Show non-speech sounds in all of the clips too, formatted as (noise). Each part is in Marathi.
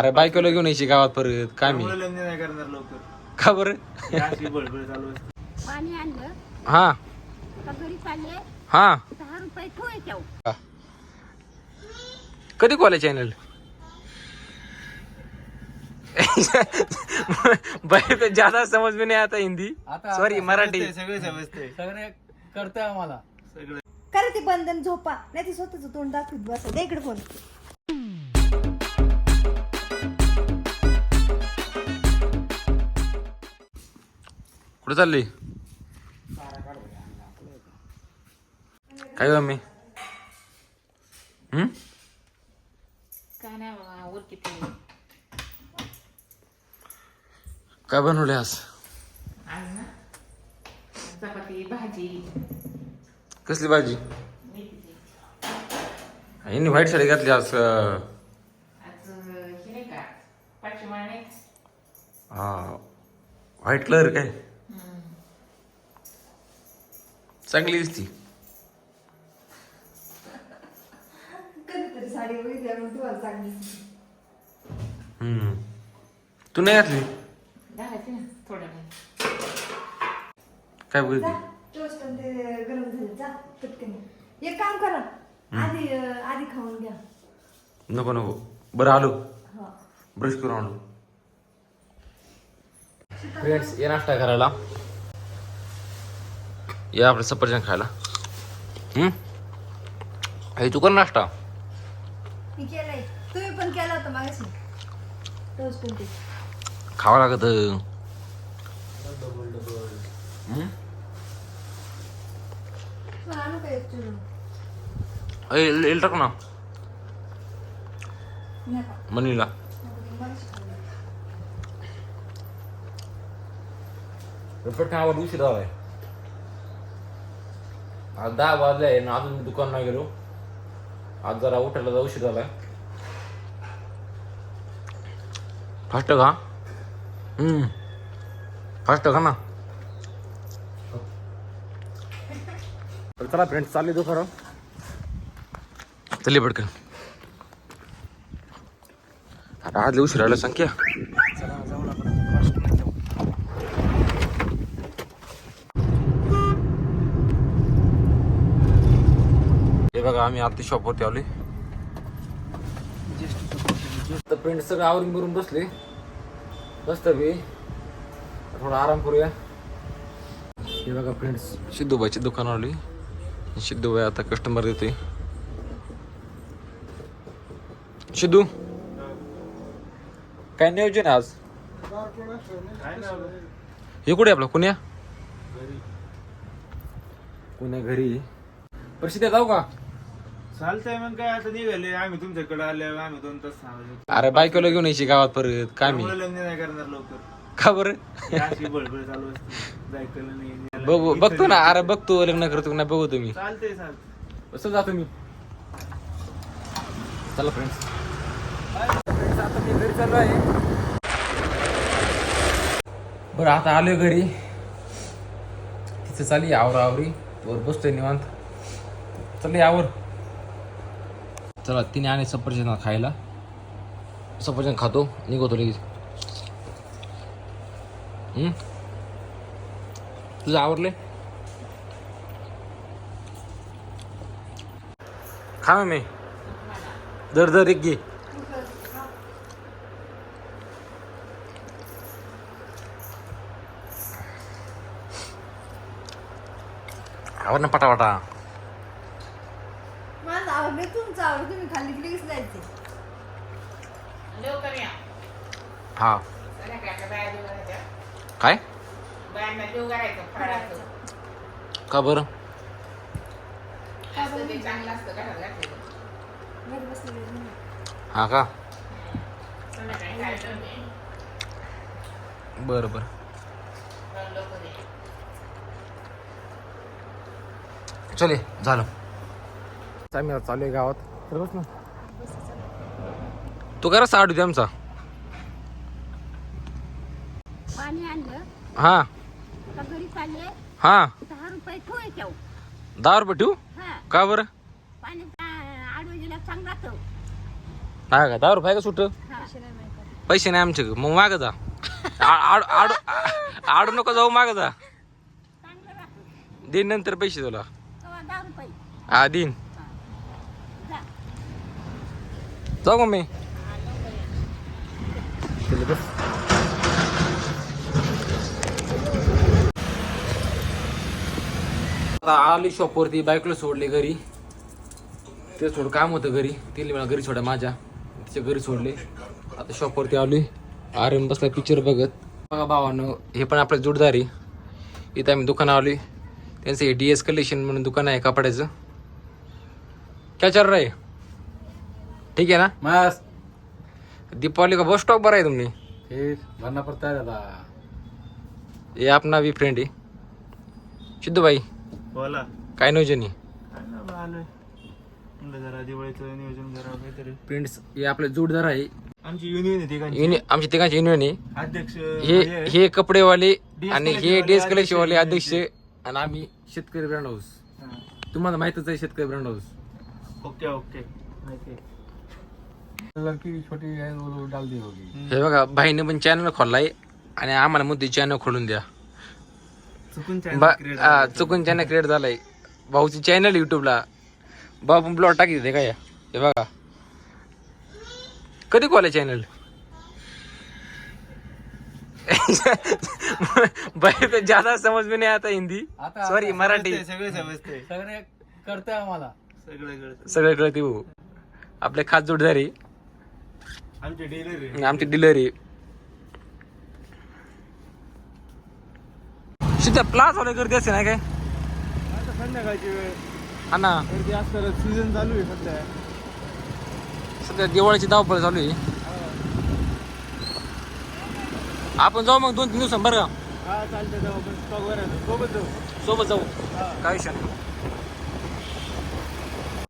अरे बायकोला घेऊन यायची गावात परत काय मी? त्यामुळे लग्न नाही करणार लवकर. का बरं? ही अशी बळबळ चालू असते. पाणी आणलं. हा. का घरी चालले. हा. दहा रुपये ठेव याच्यावर. कधी कॉलेज चॅनल भाई पे ज्यादा समझ में नहीं आता हिंदी. आता- सॉरी मराठी. सगळे समजते सगळे करतोय आम्हाला. सगळं. करा ते बंधन झोपा. नाही ते स्वतःच तोंड दाखवत बसा. दे इकडे फोन कुठे चालली? काय हम्म काय नाही बाबा काय बनवले आज? आज ना चपाती भाजी. कसली भाजी? यांनी व्हाईट साडी घातली आज अं, आज हे नाही का पाचशे नाही? हा. व्हाईट कलर काय? चांगली दिसती. हम्म. तू नाही घातली? घालायची ना थोडं नाही काय बघितली? टोस्ट आणि ते गरम झाले जा पटकन. एक काम करा आधी आधी खाऊन घ्या. नको नको. बरं आलो. हा. ब्रश करून आलो फ्रेंड्स ये नाश्ता करायला. या आपलं सफरचंद खायला. हम्म? हे तू कर नाश्ता. तुम्ही पण केला होता मागाशी. खावा लागत. येईल टाक ना. मनीला. खाल्लं. पटकन आवाज उशीर झालाय. आज दहा वाजले आहे ना अजून दुकान नाही गेलो आज जरा उठायला उशीर झालाय फास्ट का हम्म फास्ट का ना तर चला फ्रेंड्स चालले दुकान चले पटकन आता आज लय उशीर आला संख्या हे बघा आम्ही आरती शॉपवरती आलोय. तर फ्रेंड सगळं आवरून करून बसले. बसत बी. थोडा आराम करूया. हे बघा फ्रेंड्स सिद्धूबाईची दुकान आली सिद्धूबाई आता कस्टमर देते सिद्धू काय नियोजन आहे आज? हे कुठे आपला? कुण्या? कुण्या घरी. प्रसिद्ध जाऊ का? हो चालतंय मग काय आता निघाले. आम्ही तुमच्याकडे आले आम्ही दोन तास थांबले. अरे बायकोला घेऊन यायची गावात परत. काय मी? त्यामुळे लग्न नाही करणार लवकर. का बरं? ही अशी चालू असते. बायकोला नाही बघू. बघतो ना. अरे बघतो लग्न करतो का नाही बघू तुम्ही. चालतंय चालतंय. कसं जातो मी. चला फ्रेंड्स आता मी घरी चाललो आहे बरं आता आलोय घरी. तिचं चालली आवरा आवरी वर बसतोय निवांत. चालली आवर. चला तिने आणि सफरचंद खायला. सफरचंद खातो निघतो लगेच. तुझं आवडले खा मी. दर दर एक घे. आवर ना पटापटा? आवडलं तुमचं आवड तुम्ही खाल्ली की लगेच जायचे लवकर या हा संध्याकाळच्या बाया. काय बायांना फराळाचं का बरं असं ते चांगलं असतं घरात घातलेलं. घरी बसलेले नाही. हा का संध्याकाळी खायचं नाही. बरं बरं लवकर या. चले झालं आम्ही चालू आहे गावात. तर बस ना. तू करा साठ होती आमचा. पाणी आणलं. हा. का घरी चालले. हा. दहा रुपये ठेव याच्यावर. दहा रुपये ठेवू? हा. का बरं? पाणी आडवजीला चांगला तो हा का? दहा रुपये का सुट हा. पैसे नाही नाही आमचे मग माग जा. आ- आड आड आडू नको जाऊ माग जा. देईन नंतर पैसे तुला. हा देईन जाऊ मग मी? आता आली शॉपवरती बाईकला सोडले घरी. ते थोडं काम होतं घरी. तिला मला घरी सोडा माझ्या. तिच्या घरी सोडले. आता शॉपवरती आलोय. आर्यन बसला पिक्चर बघत. बघा भावानं हे पण आपलं जोडदार आहे. इथं आम्ही दुकान आली त्यांचं हे डी एस कलेक्शन म्हणून दुकान आहे कपड्याचं. काय चार आहे ठीक है ना? मस्त. दीपावली का बहुत स्टॉक भरा है तुमने फिर भरना पड़ता है दादा ये अपना भी फ्रेंड आहे. सिद्धू भाई बोला. काय नियोजन आहे? काय ना बा, आलोय. म्हणलं जरा दिवाळीचं नियोजन करा काहीतरी. फ्रेंड्स हे आपले जोडदार आहे. आमची युनियन आहे युनि आमची तिघांची युनियन आहे. अध्यक्ष हे हे हे कपडेवाले आणि हे collection डेस वाले कलेक्शन वाले अध्यक्ष अध्यक्ष आणि आम्ही शेतकरी ब्रँड हाऊस तुम्हाला माहितच आहे शेतकरी ब्रँड हाऊस ओके ओके. माहिती आहे. लड़की छोटी है वो लोग डाल दी होगी। हे बघा भाईने पण चॅनल खोललाय आणि आम्हाला मुद्दे चॅनल खोलून द्या. चुकून channel बा- create हा, झालं. चुकून चॅनल क्रिएट झालाय. भाऊची चॅनल युट्यूबला. भाऊ पण ब्लॉग टाकी देते काय हे बघा. कधी खोलाय चॅनल भाई पे ज्यादा समझ में नहीं आता हिंदी. आता- सॉरी मराठी. समजतंय, सगळे समजते सगळे करते आम्हाला. सगळं कळतं सगळं कळते भाऊ. आपले खास जोडदारी आमचे डीलर आहे. आमची डिलरी सिद्धा प्लास वाले गर्दी असते ना काय? आता संध्याकाळची वेळ. हा ना. गर्दी असतं सीझन चालू आहे सध्या. सध्या दिवाळीची धावपळ चालू आहे. आपण जाऊ मग दोन तीन दिवसां बरं का? हा चालतं जाऊ. आपण स्टॉक वर आहे. सोबत जाऊ. सोबत जाऊ. काय विषय नाही.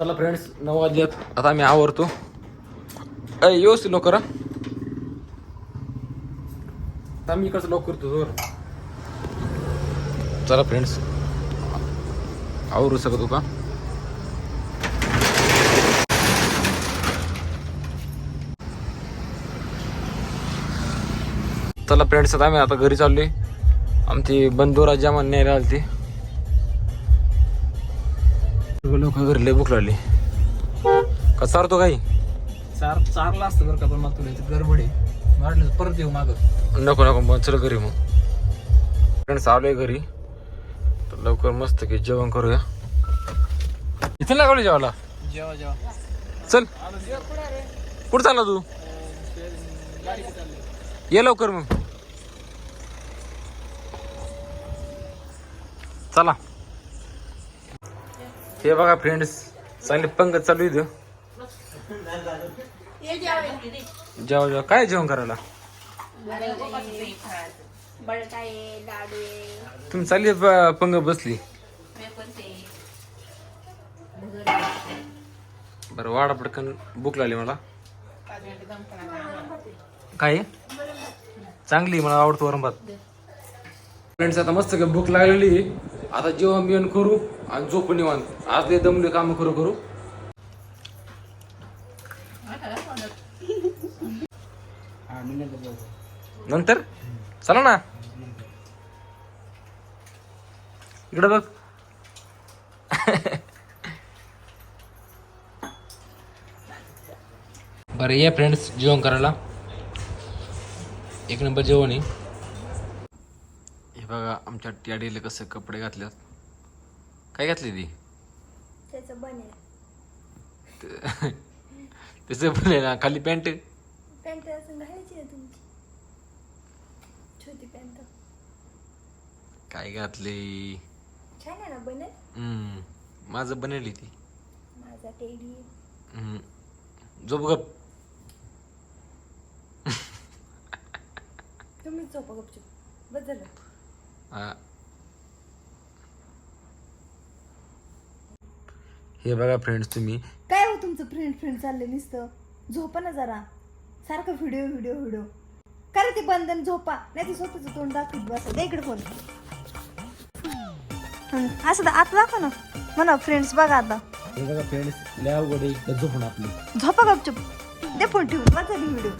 चला फ्रेंड्स नऊ वाजल्यात आता आम्ही आवरतो. अय व्यवस्थित लवकर हा. आता मी इकडचं लॉक करतो जोर चला फ्रेंड्स आवरू शकतो का चला फ्रेंड्स आता आम्ही आता घरी चाललोय आमची बंधू राजा न्यायला आलती लोक घरी लय भूक लागली का चारतो काही चार चारला असतं बरं का पण मला तुला इथे गडबड आहे. वाटलं तर परत येऊ माग. नको नको मग चल घरी मग. फ्रेंड्स आलोय घरी. तर लवकर मस्त की जेवण करूया. इथे लागलो जेवायला? जेव्हा जेव्हा चल. कुठं चालला तू? ये लवकर मग. चला. हे बघा फ्रेंड्स चांगली पंगत चालू इथं. जेव्हा जेव्हा काय जेवण करायला? तुम्ही चालली पंग बसली. बरं वाडा पटकन भूक लागली मला. काय? चांगली मला आवडतो वरंभात फ्रेंड्स आता मस्त काय भूक लागलेली आता जेवण बिवण करू आणि झोपून निवांत. आज ते दमले काम करू करू हा मी नंतर जाऊ नंतर? चला ना. इकडे बघ. (laughs) बरं ये फ्रेंड्स जेवण करायला. एक नंबर जेवण आहे. हे बघा आमच्या ट्याडीला कसं कपडे घातल्यात. काय घातले ती? त्याचं बनेल (laughs) ना खाली पॅन्ट? पॅन्ट असं घालायची छोटी पॅन्ट काय घातले? छान आहे ना बनेल? हम्म, माझं बनवली ती. माझा टेडी हम्म. झोप गप. तुम्हीच झोपा गपचूप बस झालं. हा. हे बघा फ्रेंड्स तुम्ही. काय हो तुमचं फ्रेंड फ्रेंड चाललं नुसतं? झोपा ना जरा. सारखं व्हिडिओ व्हिडिओ व्हिडिओ करा ते बंधन झोपा. नाही ते स्वतःच तोंड दाखवत बसा. दे इकडे फोन असं दा- आता दाखव ना. म्हणा फ्रेंड्स बघा आता. हे बघा फ्रेंड्स लय अवघड आहे इकडं झोपून आपली. झोपा गपचूप. दे फोन ठेवून. झाली व्हिडिओ